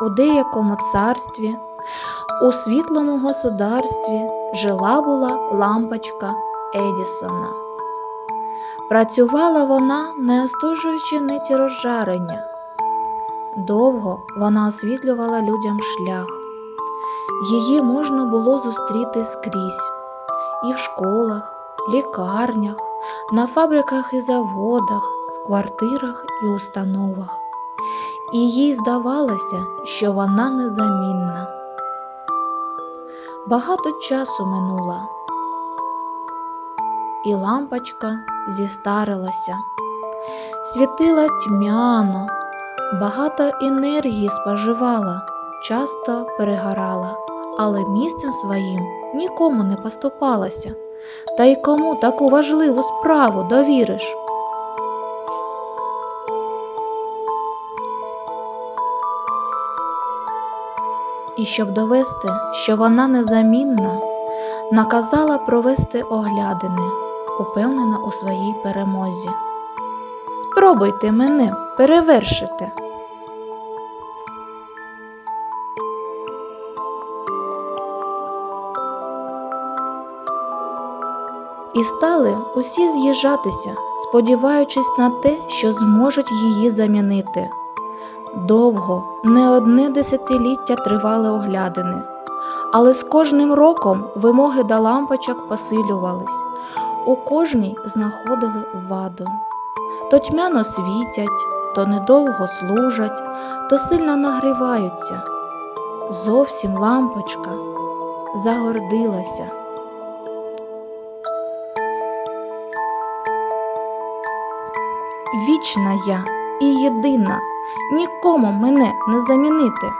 у деякому царстві, у світлому государстві жила була лампочка Едісона. Працювала вона, не остужуючи ниті розжарення. Довго вона освітлювала людям шлях. Її можна було зустріти скрізь і в школах, лікарнях, на фабриках і заводах, в квартирах і установах. І їй здавалося, що вона незамінна. Багато часу минуло, і лампочка зістарилася, світила тьмяно, багато енергії споживала, часто перегорала, але місцем своїм нікому не поступалася. Та й кому таку важливу справу довіриш? І щоб довести, що вона незамінна, наказала провести оглядини, упевнена у своїй перемозі. Спробуйте мене перевершити. І стали усі з'їжджатися, сподіваючись на те, що зможуть її замінити. Довго, не одне десятиліття тривали оглядини, але з кожним роком вимоги до лампочок посилювались, у кожній знаходили ваду. То тьмяно світять, то недовго служать, то сильно нагріваються. Зовсім лампочка загордилася. Вічна я і єдина, нікому мене не замінити.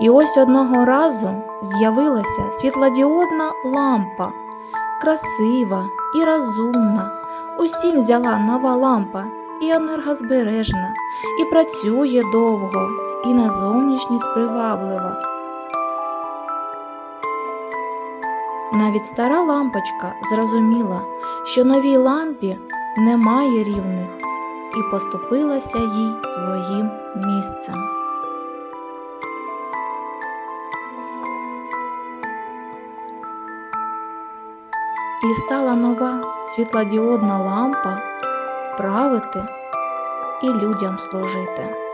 І ось одного разу з'явилася світлодіодна лампа, красива і розумна. Усім взяла нова лампа і енергозбережна, і працює довго, і на зовнішність приваблива. Навіть стара лампочка зрозуміла, що новій лампі немає рівних, і поступилася їй своїм місцем. І стала нова світлодіодна лампа правити і людям служити.